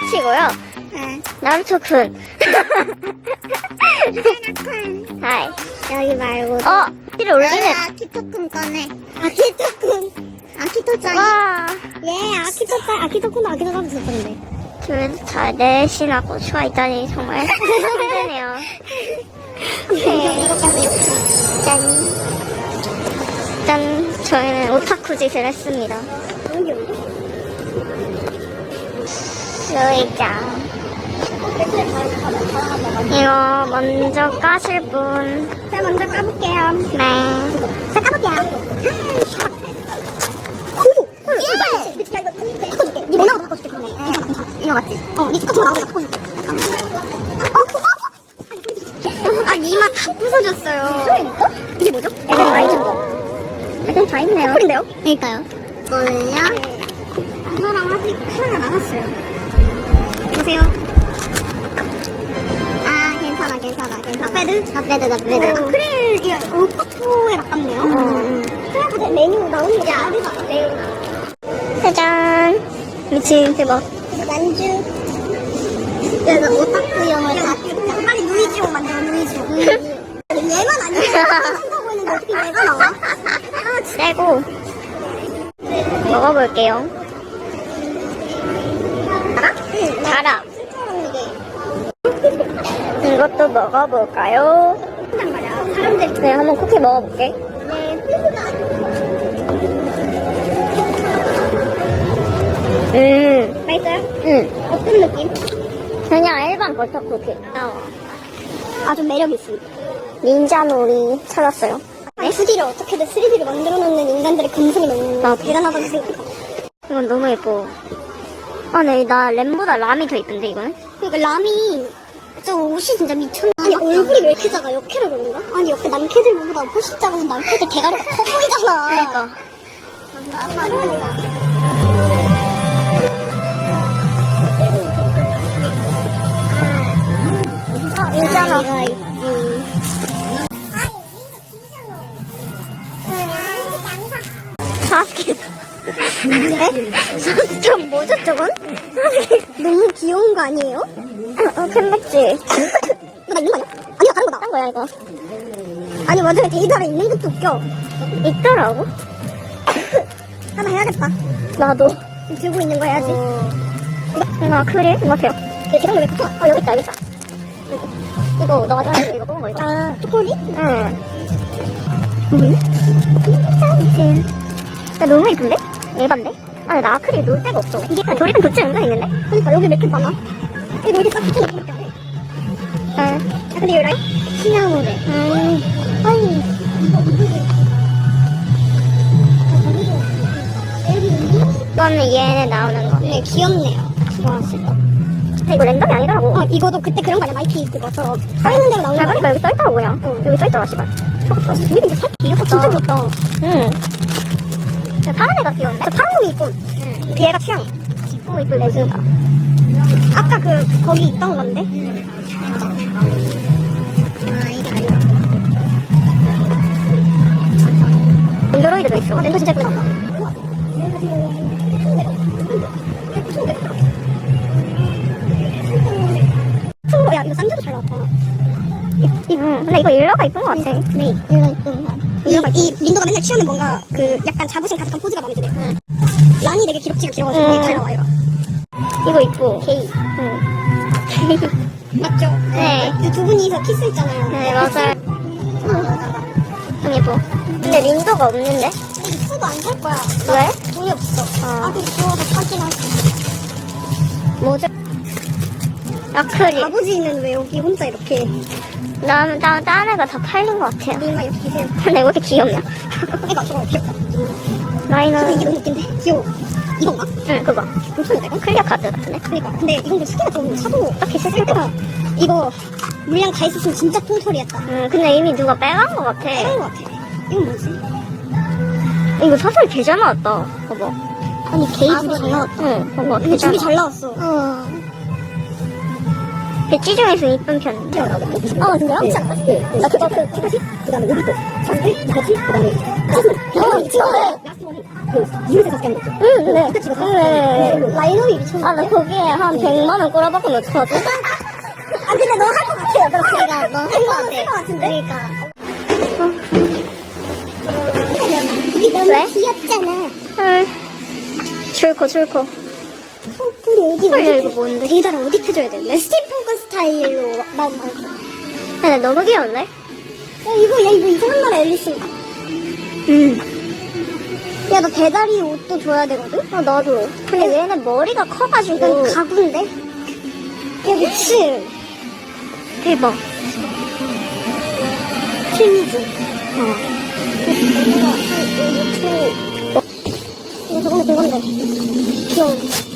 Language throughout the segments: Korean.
꽃이고요. 네. 나루토군. 하이. 여기 말고. 어, 티를 올리는. 아키토쿤 꺼내. 아키토쿤. 아키토짱. 와. 예, 아키토짱. 아키토쿤 아키토짱 진짜 건데. 둘다 넷이나 고추가 있다니 정말 힘드네요. 네. 짠. 짠. 저희는 오타쿠 짓을 했습니다. 요이짱. 이거 먼저 까실 분. 자, 먼저 까볼게요. 네. 자, 까볼게요. 오! 예! 야, 이거 모나도 바꿔줄게, 그러면. 이거 맞지? 어, 니 스커트 나오고 바꿔줄게. 아, 이마 다 부서졌어요. 어? 이게 뭐죠? 약간 많이 준 거. 약간 다 있네요. 콜인데요? 그니까요. 이거는요? 나빼드? 나빼드, 나빼드. 오. 크릴, 이게 오빠토에 가깝네요. 음. 그래서 메뉴 나오는 게 아니가 메뉴. 짜잔. 미친, 대박. 만주. 그래서 오타쿠용을 다 찍자. 빨리 누이지용 만들어, 누이지용. 얘만 아니면 한다고 했는데 어떻게 얘가 나와? 아, 진짜. 떼고. 먹어볼게요. 알아? 응, 나 달아. 쓸줄 알았는데. 이것도 먹어볼까요? 사람들이. 네, 한번 쿠키 먹어볼게. 음, 맛있어요? 음. 어떤 느낌? 그냥 일반 버터 쿠키. 아, 좀 매력 있습니다. 닌자 놀이 찾았어요. 2D를 어떻게든 3D를 만들어 놓는 인간들의 감성이 너무 나 대단하다고 생각해. 이건 너무 예뻐. 아, 네, 나 램보다 람이 더 예쁜데, 이거는? 그러니까 람이 저 옷이 진짜 미쳤나? 아니 얼굴이 왜 이렇게 작아? 역해로 그런가? 아니 옆에 남캐들 보다 훨씬 작아서 남캐들 대가리가 커 보이잖아. 그러니까. 아, 괜찮아. 이거 있지. 사스케. 네? 좀 뭐죠, 저건? 너무 귀여운 거 아니에요? 어, 캔맥지. 이거 나 있는 거 아니야? 아니야 다른 거다. 딴 거야, 이거. 아니 완전히 데이터에 있는 것도 웃겨. 있더라고. 하나 해야겠다. 나도. 들고 있는 거 해야지. 이거 크릴? 이거 같아요. 그 계산 왜 붙어? 어, 여기 있다, 여기 있다. 이거, 너가 좋아하는 이거 뽑은 거 있다. 아 초콜릿? 응. 뭐지? 미친. 나 너무 예쁜데? 예반데? 아, 나 아크릴 놀 데가 없어. 이게 아, 조립은 도체 은근 있는데? 그러니까 여기 왜 이렇게 많아? 이거 안 해? 응. 아 근데 여기 시나모네. 음. 아니. 이거는 얘네 나오는 거. 네 귀엽네요. 좋았을 거. 근데 이거 랜덤이 아니더라고. 어 이거도 그때 그런 거 아니야 마이키 그거서 서 있는 대로 나오는 잘 거 보니까 여기 써있더라고, 그냥. 여기 써있더라, 씨발. 저거 이게 근데 살 귀엽다. 진짜 귀엽다. 응. 저 파란 애가 귀여운데? 저 파란 놈이 있고 응. 얘가 취향. 어, 이거 레즈가. 아까 그 거기 있던 건데. 아 이게 아니야. 엔드로이드도 있어. 아 랜더 진짜 예쁘다. 야 이거 싼데도 잘 나왔다. 응. 근데 이거 일러가 이쁜 거 같아. 네, 얘가 이쁜 거. 이, 이 린도가 맨날 취하는 뭔가 그 약간 자부심 가득한 포즈가 마음에 드네. 란이 되게 기럭지가 길어가지고 음. 잘 나와 얘가. 이거 이쁘. 게이. 응. 맞죠? 네. 그 두 분이서 키스했잖아요. 네, 맞아요. 좀 예뻐. 근데 린도가 없는데? 있어도 안 살 거야. 왜? 돈이 없어. 어. 아들 구워서 사긴 하지. 뭐죠? 아크릴. 아버지는 왜 여기 혼자 이렇게 나, 나, 딴 애가 다 팔린 것 같아요. 민가 이렇게 계세요? 근데 왜 이렇게 귀엽냐? 애가 저거 귀엽다. 라이너. 너무 웃긴데? 귀여워. 이건가? 응, 그거. 괜찮은데 이거? 클리어 카드 같은데? 그러니까. 근데 이건 좀 스키가 좀 차도 딱히 쓸 때가 이거 물량 다 있었으면 진짜 통털이었다. 응, 근데 이미 누가 빼간 것 같아. 빼는 것 같아. 이건 뭐지? 이거 사설 개잘 나왔다. 봐봐. 아니 게이 줄이 잘 나왔다. 응, 봐봐. 나왔다. 잘 나왔어. 어. 배지 중에서 이쁜 편. 아 진짜요? 알아? 나 그거 그 티켓이? 그 다음에 여기 또 장비? 뭐지? 그 다음에 어 미친 거네. 그 이웃에 하는 거죠. 응, 네. 그치, 그치. 네. 라인업이 미쳤는데. 아, 나 거기에 한 100만 원 꼬라박으면 어떡하지? 아, 근데 너 할 것 같아요. 그렇게. 그러니까 너 할것 같아. 할것 같은데. 그러니까. 왜? 귀엽잖아. 헐. 줄코, 줄코. 어, 근데 여기 헐, 야, 이거 뭔데? 여기다가 어디 펴줘야 되는데? 스티븐 스타일로 나온 거. 근데 너무 귀여운데? 야, 이거, 야, 이거 이상한 나라 앨리스인가? 응. 야, 너 배다리 옷도 줘야 되거든? 어, 나도. 근데 얘는 머리가 커가지고. 이건 가구인데? 야, 미친. 대박. 필미지. 어. 이거 저번에 본 건데. 귀여워. 어.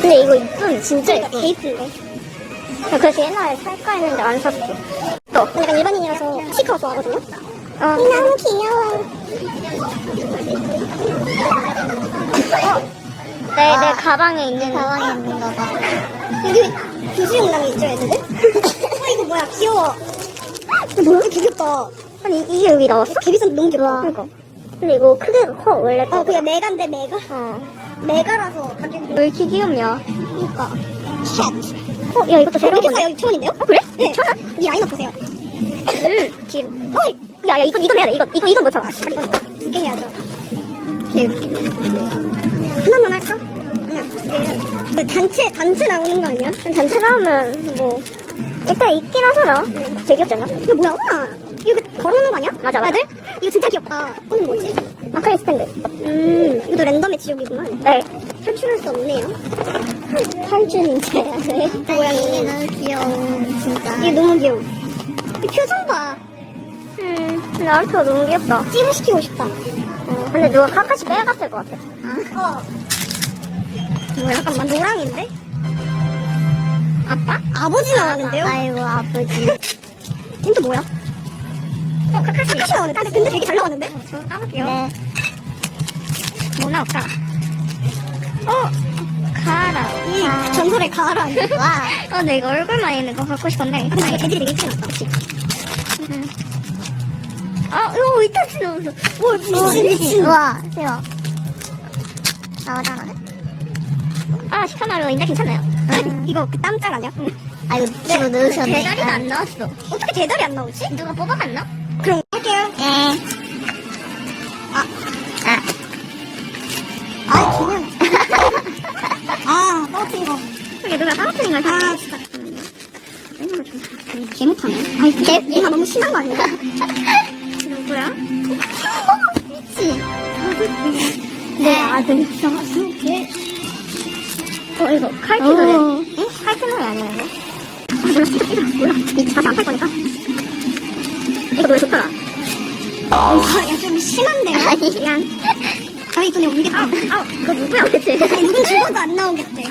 근데 이거 이쁜, 진짜 그러니까 이쁜. 데이트인데. 나 그래서 옛날에 살까 했는데 안 샀어. 또. 약간 일반인이라서 스티커가 좋아하거든요? 어. 너무 귀여워. 내, 아. 내 가방에 있는. 가방에 있는 거 봐. 여기 교수용량이 있죠, 애들은? 어, 이거 뭐야, 귀여워. 이거 뭐야? 이거 귀엽다. 아니, 이게 여기 나왔어? 개비싼 너무 귀엽다. 그니까. 근데 이거 크기가 커, 원래. 어, 그냥 메가인데, 메가? 어. 메가라서 가격이. 왜 이렇게 귀엽냐? 그니까. 샷. 어, 야, 이것도 새로운 이렇게 건데? 싸요? 여기 천 원인데요? 어, 그래? 네. 천 원? 이 라인업 보세요. 응, 지금. 어, 야, 야, 이건, 이건 해야 돼. 이건, 이건, 이건 못 참아. 두개 해야죠. 개웃기네. 하나만 할까? 그냥. 그 단체, 단체 나오는 거 아니야? 단체 나오면, 뭐. 일단 있긴 하잖아. 되게 귀엽지 않나? 이거 뭐야? 걸어놓는 거 아니야? 맞아, 맞아. 아들? 이거 진짜 귀엽다. 이거는 뭐지? 아크릴 스탠드. 음, 이것도 랜덤의 지옥이구만. 네. 탈출할 수 없네요. 탈출 인체야, 돼. 모양이 너무 귀여워, 진짜. 이게 너무 귀여워. 이 표정 봐. 음, 근데 아르토가 너무 귀엽다. 찜시키고 싶다. 어, 근데 누가 카카시 빼갔을 것 같아. 어. 뭐야, 잠깐만, 노랑인데? 아빠? 아버지 나왔는데요? 아이고, 아버지. 쟤는 또 뭐야? 어, 카카시. 카카시 나왔는데? 근데, 근데 되게 잘 나왔는데? 저 까볼게요. 네. 뭐 나올까? 어, 가라. 이 전설의 가라. 와. 어, 이거 얼굴만 있는 거 갖고 싶은데. 근데 이게 애들이 되게 일찍 났다, 그치? 음. 아, 이거 이타치 나왔어. 와, 미친, 미친. 와, 대박. 나오잖아. 아, 시카마루 인데 괜찮나요? 아니, 이거 그 땀짤 아니야? 아, 이거 뒤로 넣으셨네. 대가리가 안 나왔어. 어떻게 대달이 안 나오지? 누가 뽑아갔나? 심한 거 아니야? 누구야? 미치. 내 아들. 개. 어, 이거 칼키노래. 어. 응? 칼키노래 아니야, 이거? 아, 몰라, 진짜 이거? 이 다시 안팔 거니까. 이거 노래 좋더라. 아, 야, 좀 심한데요? 아니, 미안. 아, 이거 그냥 옮겨. 아, 아, 그거 누구야, 대체? 누군 죽어도 안 나오겠대.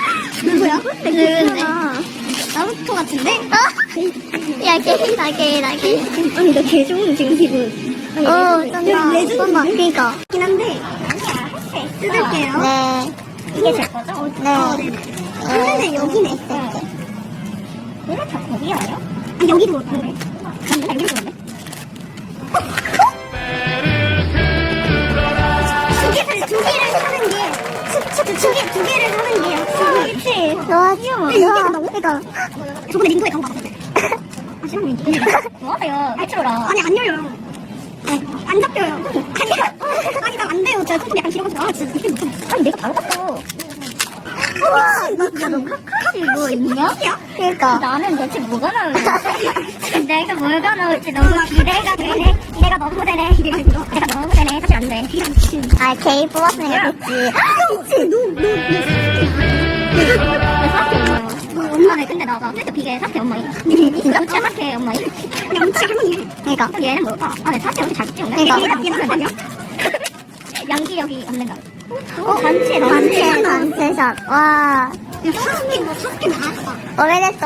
누구야? 누군데? 나루토 같은데? 야, 게이다, 게이다, 게 아니, 나 개 좋은 지금 기분. 아니, 어. 쩐다. 쩐다. 그니까. 긴 한데. 뜯을게요. 네. 이게 제 거죠? 어, 네. 하늘에 여기네. 이거 다 거기 아니야? 아, 여기도 그래. 근데 여기 좋은데? 두 개를, 두 개를 사는 게, 수, 수, 두 개, 두 개를 사는 게 약속이. 그치. 와, 귀여워. 그니까. 저번에 링크에 광고 봤었는데. 아, 이게. 뭐하세요? 탈출어라. 아니, 안 열려요. 네, 안 잡혀요. 아니, 아니, 나안 돼요. 제가 손톱이 약간 길어가지고. 아, 진짜 이게 못하네. 아니, 내가 바로. 우와, 너 카카시 뭐 있냐? 그니까. 나는 대체 뭐가 나올지. 내가 뭐가 나올지 너무 기대가 되네. 기대가 너무 되네. 내가 너무 되네. 사실 안 돼. 기가 미친. 아, 게이 뽑았으니까 됐지. 아, 미친. 너, 너, 내 엄마네, 근데 나가. 근데 비계 사태 엄마이. 진짜 사태 엄마이. 할머니. 그니까. 그럼 얘는 뭘까? 아, 내 사태 어떻게 잘 찍었네. 그러니까. 얘는 얘는 아니야? 양기력이 없는가? 어, 단체, 단체, 단체샷. 와. 뭐 나왔어. 오래됐어.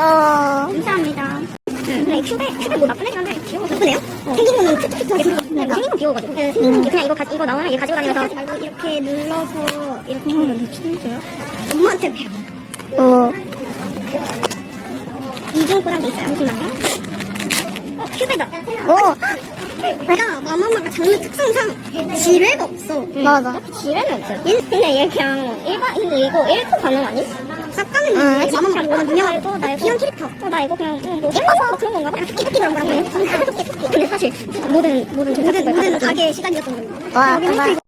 감사합니다. 근데 큐베 큐베 뭐 나쁜 애긴 한데 귀여워. 나쁘네요? 생긴 거는 큐트큐트하게 생겼어. 생긴 건 귀여워가지고. 네, 생긴 건 그냥 이거 가, 이거 나오면 얘 가지고 다니면서 말고 이렇게 눌러서 이렇게 하면 진짜요? 엄마한테 배워. 어. 이중고란 게 있어요. 잠시만요. 어, 큐베다. 오. 내가 마마마가 장르 특성상 지뢰가 없어. 맞아. 지뢰는 없어요. 근데 얘 그냥 일반 근데 이거 1코 가능 아니? 싹가는 응. 응. 마마마 이거는 유명하고 나 이거 귀여운 캐릭터. 어, 나 이거 그냥 응, 뭐 예뻐서 그런 건가 봐. 토끼 토끼 그런 그냥 토끼. 근데 사실 모든 모든 모든 모든 가게 시간이었던. 와, 여기 정말. 하이트